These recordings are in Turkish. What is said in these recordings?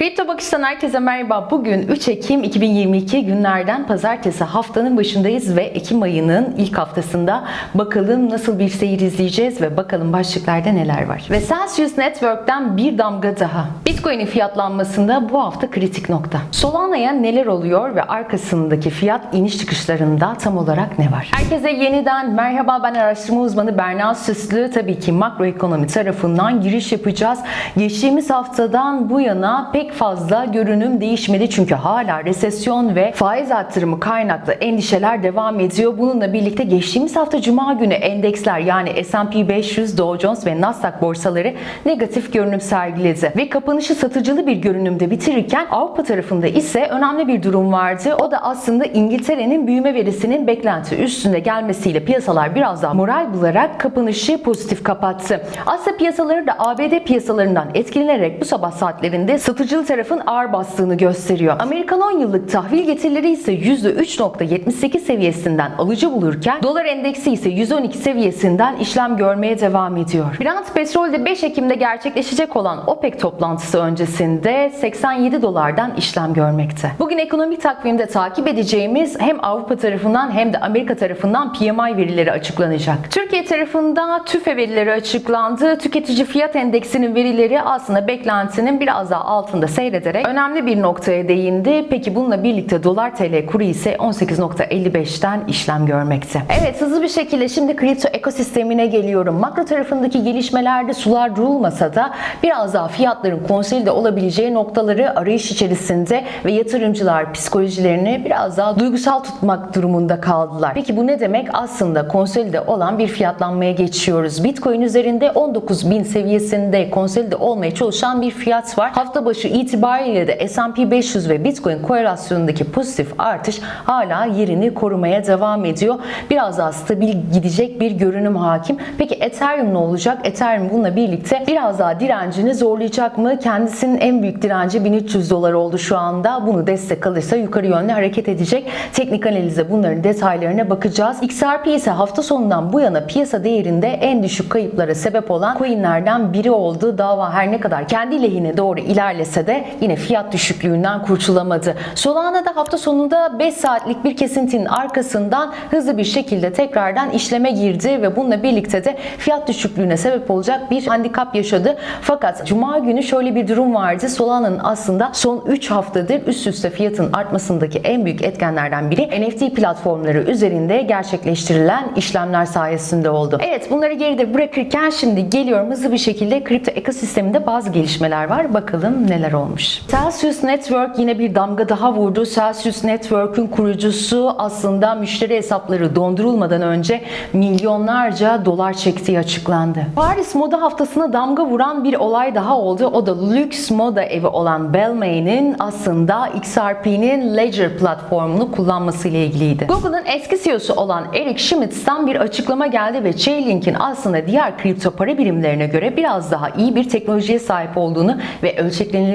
Kripto Bakış'tan herkese merhaba. Bugün 3 Ekim 2022 günlerden pazartesi haftanın başındayız ve Ekim ayının ilk haftasında bakalım nasıl bir seyir izleyeceğiz ve bakalım başlıklarda neler var. Ve Celsius Network'ten bir damga daha. Bitcoin'in fiyatlanmasında bu hafta kritik nokta. Solana'ya neler oluyor ve arkasındaki fiyat iniş çıkışlarında tam olarak ne var? Herkese yeniden merhaba ben araştırma uzmanı Berna Süslü. Tabii ki makroekonomi tarafından giriş yapacağız. Geçtiğimiz haftadan bu yana pek fazla görünüm değişmedi çünkü hala resesyon ve faiz arttırımı kaynaklı endişeler devam ediyor. Bununla birlikte geçtiğimiz hafta Cuma günü endeksler yani S&P 500, Dow Jones ve Nasdaq borsaları negatif görünüm sergiledi. Ve kapanışı satıcılı bir görünümde bitirirken Avrupa tarafında ise önemli bir durum vardı. O da aslında İngiltere'nin büyüme verisinin beklenti üstünde gelmesiyle piyasalar biraz daha moral bularak kapanışı pozitif kapattı. Asya piyasaları da ABD piyasalarından etkilenerek bu sabah saatlerinde satıcılı tarafın ağır bastığını gösteriyor. Amerikan 10 yıllık tahvil getirileri ise %3.78 seviyesinden alıcı bulurken dolar endeksi ise 112 seviyesinden işlem görmeye devam ediyor. Brent petrolde 5 Ekim'de gerçekleşecek olan OPEC toplantısı öncesinde 87 dolardan işlem görmekte. Bugün ekonomik takvimde takip edeceğimiz hem Avrupa tarafından hem de Amerika tarafından PMI verileri açıklanacak. Türkiye tarafında TÜFE verileri açıklandı. Tüketici fiyat endeksinin verileri aslında beklentinin biraz daha altında seyrederek önemli bir noktaya değindi. Peki bununla birlikte dolar TL kuru ise 18.55'ten işlem görmekte. Evet hızlı bir şekilde şimdi kripto ekosistemine geliyorum. Makro tarafındaki gelişmelerde sular durulmasa da biraz daha fiyatların konsolide olabileceği noktaları arayış içerisinde ve yatırımcılar psikolojilerini biraz daha duygusal tutmak durumunda kaldılar. Peki bu ne demek? Aslında konsolide olan bir fiyatlanmaya geçiyoruz. Bitcoin üzerinde 19.000 seviyesinde konsolide olmaya çalışan bir fiyat var. Hafta başı itibariyle de S&P 500 ve Bitcoin korelasyonundaki pozitif artış hala yerini korumaya devam ediyor. Biraz daha stabil gidecek bir görünüm hakim. Peki Ethereum ne olacak? Ethereum bununla birlikte biraz daha direncini zorlayacak mı? Kendisinin en büyük direnci 1300 dolar oldu şu anda. Bunu destek alırsa yukarı yönlü hareket edecek. Teknik analize bunların detaylarına bakacağız. XRP ise hafta sonundan bu yana piyasa değerinde en düşük kayıplara sebep olan coinlerden biri oldu. Dava her ne kadar kendi lehine doğru ilerlese de yine fiyat düşüklüğünden kurtulamadı. Solana da hafta sonunda 5 saatlik bir kesintinin arkasından hızlı bir şekilde tekrardan işleme girdi ve bununla birlikte de fiyat düşüklüğüne sebep olacak bir handikap yaşadı. Fakat cuma günü şöyle bir durum vardı. Solana'nın aslında son 3 haftadır üst üste fiyatın artmasındaki en büyük etkenlerden biri NFT platformları üzerinde gerçekleştirilen işlemler sayesinde oldu. Evet bunları geride bırakırken şimdi geliyorum hızlı bir şekilde kripto ekosisteminde bazı gelişmeler var. Bakalım neler olmuş. Celsius Network yine bir damga daha vurdu. Celsius Network'ün kurucusu aslında müşteri hesapları dondurulmadan önce milyonlarca dolar çektiği açıklandı. Paris Moda Haftası'na damga vuran bir olay daha oldu. O da lüks moda evi olan Balmain'in aslında XRP'nin Ledger platformunu kullanması ile ilgiliydi. Google'ın eski CEO'su olan Eric Schmidt'ten bir açıklama geldi ve Chainlink'in aslında diğer kripto para birimlerine göre biraz daha iyi bir teknolojiye sahip olduğunu ve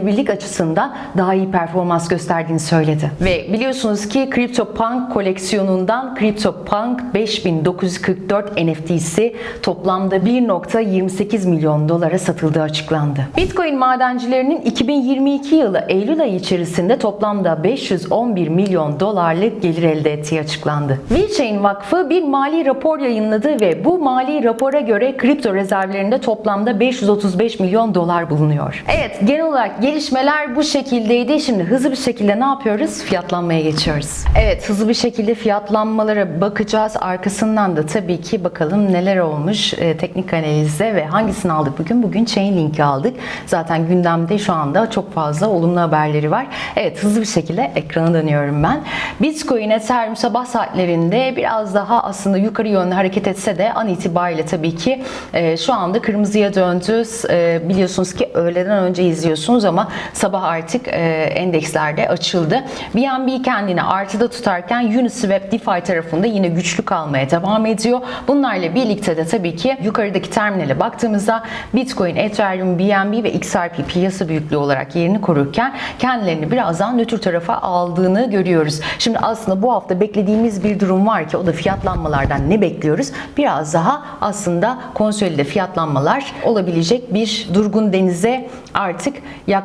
ölçeklenebilirlik açısından daha iyi performans gösterdiğini söyledi. Ve biliyorsunuz ki CryptoPunk koleksiyonundan CryptoPunk 5944 NFT'si toplamda 1.28 milyon dolara satıldığı açıklandı. Bitcoin madencilerinin 2022 yılı Eylül ayı içerisinde toplamda 511 milyon dolarlık gelir elde ettiği açıklandı. VeChain Vakfı bir mali rapor yayınladı ve bu mali rapora göre kripto rezervlerinde toplamda 535 milyon dolar bulunuyor. Evet genel olarak gelişmeler bu şekildeydi. Şimdi hızlı bir şekilde ne yapıyoruz? Fiyatlanmaya geçiyoruz. Evet hızlı bir şekilde fiyatlanmalara bakacağız. Arkasından da tabii ki bakalım neler olmuş e, teknik analizde ve hangisini aldık bugün? Bugün Chainlink'i aldık. Zaten gündemde şu anda çok fazla olumlu haberleri var. Evet hızlı bir şekilde ekrana dönüyorum ben. Bitcoin Ethereum sabah saatlerinde biraz daha aslında yukarı yönlü hareket etse de an itibariyle tabii ki e, şu anda kırmızıya döndü. E, biliyorsunuz ki öğleden önce izliyorsunuz ama sabah artık e, endekslerde açıldı. BNB kendini artıda tutarken Uniswap DeFi tarafında yine güçlü kalmaya devam ediyor. Bunlarla birlikte de tabii ki yukarıdaki terminale baktığımızda Bitcoin, Ethereum, BNB ve XRP piyasa büyüklüğü olarak yerini korurken kendilerini biraz daha nötr tarafa aldığını görüyoruz. Şimdi aslında bu hafta beklediğimiz bir durum var ki o da fiyatlanmalardan ne bekliyoruz? Biraz daha aslında konsolide fiyatlanmalar olabilecek bir durgun denize artık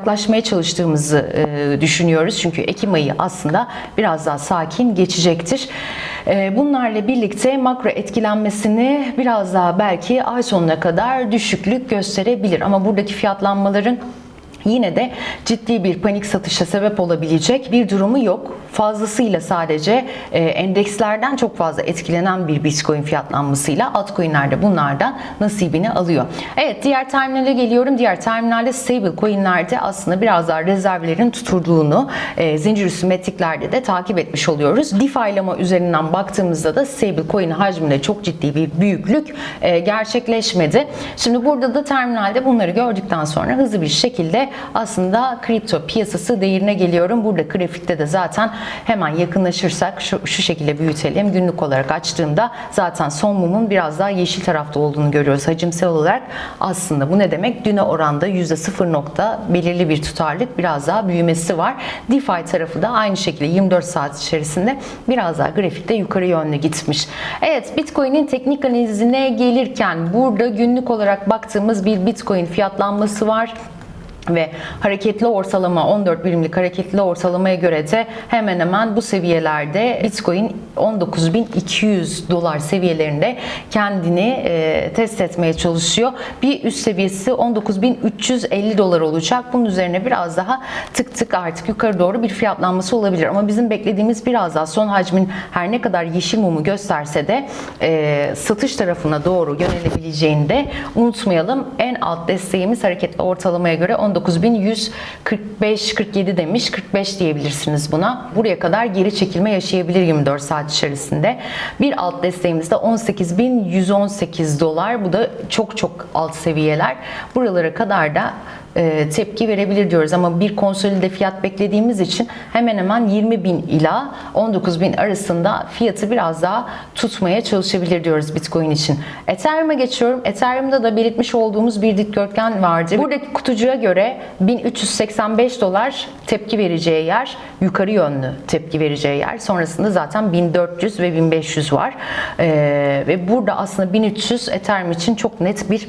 yaklaşmaya çalıştığımızı e, düşünüyoruz. Çünkü Ekim ayı aslında biraz daha sakin geçecektir. E, bunlarla birlikte makro etkilenmesini biraz daha belki ay sonuna kadar düşüklük gösterebilir. Ama buradaki fiyatlanmaların yine de ciddi bir panik satışa sebep olabilecek bir durumu yok. Fazlasıyla sadece e, endekslerden çok fazla etkilenen bir Bitcoin fiyatlanmasıyla altcoin'ler de bunlardan nasibini alıyor. Evet diğer terminale geliyorum. Diğer terminalde stable coin'lerde aslında biraz daha rezervlerin tutulduğunu e, zincir üstü metriklerde de takip etmiş oluyoruz. DeFi'lama üzerinden baktığımızda da stable coin hacminde çok ciddi bir büyüklük e, gerçekleşmedi. Şimdi burada da terminalde bunları gördükten sonra hızlı bir şekilde aslında kripto piyasası değerine geliyorum. Burada grafikte de zaten hemen yakınlaşırsak şu, şu şekilde büyütelim. Günlük olarak açtığımda zaten son mumun biraz daha yeşil tarafta olduğunu görüyoruz hacimsel olarak. Aslında bu ne demek? Düne oranda %0 nokta belirli bir tutarlık biraz daha büyümesi var. DeFi tarafı da aynı şekilde 24 saat içerisinde biraz daha grafikte yukarı yönlü gitmiş. Evet Bitcoin'in teknik analizine gelirken burada günlük olarak baktığımız bir Bitcoin fiyatlanması var ve hareketli ortalama 14 birimlik hareketli ortalamaya göre de hemen hemen bu seviyelerde Bitcoin 19.200 dolar seviyelerinde kendini e, test etmeye çalışıyor. Bir üst seviyesi 19.350 dolar olacak. Bunun üzerine biraz daha tık tık artık yukarı doğru bir fiyatlanması olabilir. Ama bizim beklediğimiz biraz daha son hacmin her ne kadar yeşil mumu gösterse de e, satış tarafına doğru yönelebileceğini de unutmayalım. En alt desteğimiz hareketli ortalamaya göre 19.145-47 demiş. 45 diyebilirsiniz buna. Buraya kadar geri çekilme yaşayabilir 24 saat içerisinde. Bir alt desteğimiz de 18.118 dolar. Bu da çok çok alt seviyeler. Buralara kadar da e, tepki verebilir diyoruz ama bir konsolide fiyat beklediğimiz için hemen hemen 20 bin ila 19 bin arasında fiyatı biraz daha tutmaya çalışabilir diyoruz Bitcoin için. Ethereum'a geçiyorum. Ethereum'da da belirtmiş olduğumuz bir dikdörtgen vardı. Buradaki kutucuğa göre 1385 dolar tepki vereceği yer, yukarı yönlü tepki vereceği yer. Sonrasında zaten 1400 ve 1500 var. Ee, ve burada aslında 1300 Ethereum için çok net bir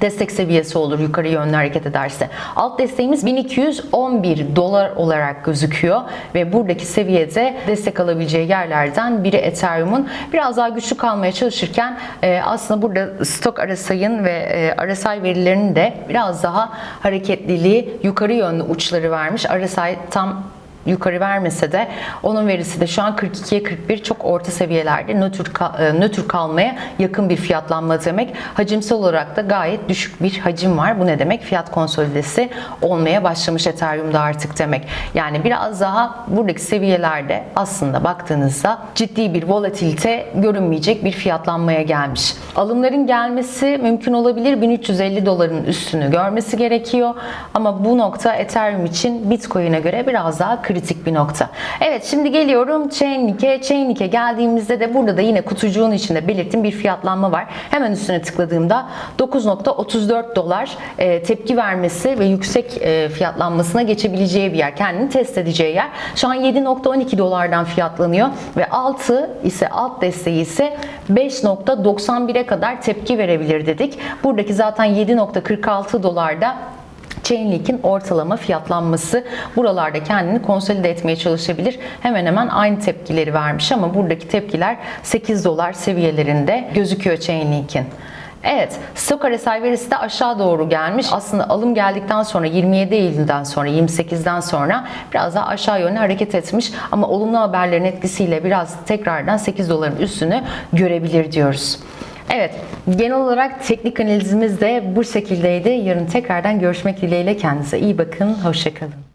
destek seviyesi olur yukarı yönlü hareket ederse. Alt desteğimiz 1211 dolar olarak gözüküyor ve buradaki seviyede destek alabileceği yerlerden biri Ethereum'un biraz daha güçlü kalmaya çalışırken e, aslında burada stok arasayın ve e, RSI verilerinin de biraz daha hareketliliği yukarı yönlü uçları vermiş. RSI tam yukarı vermese de onun verisi de şu an 42'ye 41 çok orta seviyelerde nötr, e, nötr kalmaya yakın bir fiyatlanma demek. Hacimsel olarak da gayet düşük bir hacim var. Bu ne demek? Fiyat konsolidesi olmaya başlamış Ethereum'da artık demek. Yani biraz daha buradaki seviyelerde aslında baktığınızda ciddi bir volatilite görünmeyecek bir fiyatlanmaya gelmiş. Alımların gelmesi mümkün olabilir. 1350 doların üstünü görmesi gerekiyor. Ama bu nokta Ethereum için Bitcoin'e göre biraz daha kritik bir nokta. Evet şimdi geliyorum Chainlink'e. Chainlink'e geldiğimizde de burada da yine kutucuğun içinde belirttiğim bir fiyatlanma var. Hemen üstüne tıkladığımda 9.34 dolar e, tepki vermesi ve yüksek e, fiyatlanmasına geçebileceği bir yer. Kendini test edeceği yer. Şu an 7.12 dolardan fiyatlanıyor ve altı ise alt desteği ise 5.91'e kadar tepki verebilir dedik. Buradaki zaten 7.46 dolarda Chainlink'in ortalama fiyatlanması buralarda kendini konsolide etmeye çalışabilir. Hemen hemen aynı tepkileri vermiş ama buradaki tepkiler 8 dolar seviyelerinde gözüküyor Chainlink'in. Evet, stok RSI verisi de aşağı doğru gelmiş. Aslında alım geldikten sonra 27 Eylül'den sonra 28'den sonra biraz daha aşağı yönlü hareket etmiş. Ama olumlu haberlerin etkisiyle biraz tekrardan 8 doların üstünü görebilir diyoruz. Evet, genel olarak teknik analizimiz de bu şekildeydi. Yarın tekrardan görüşmek dileğiyle kendinize iyi bakın, hoşçakalın.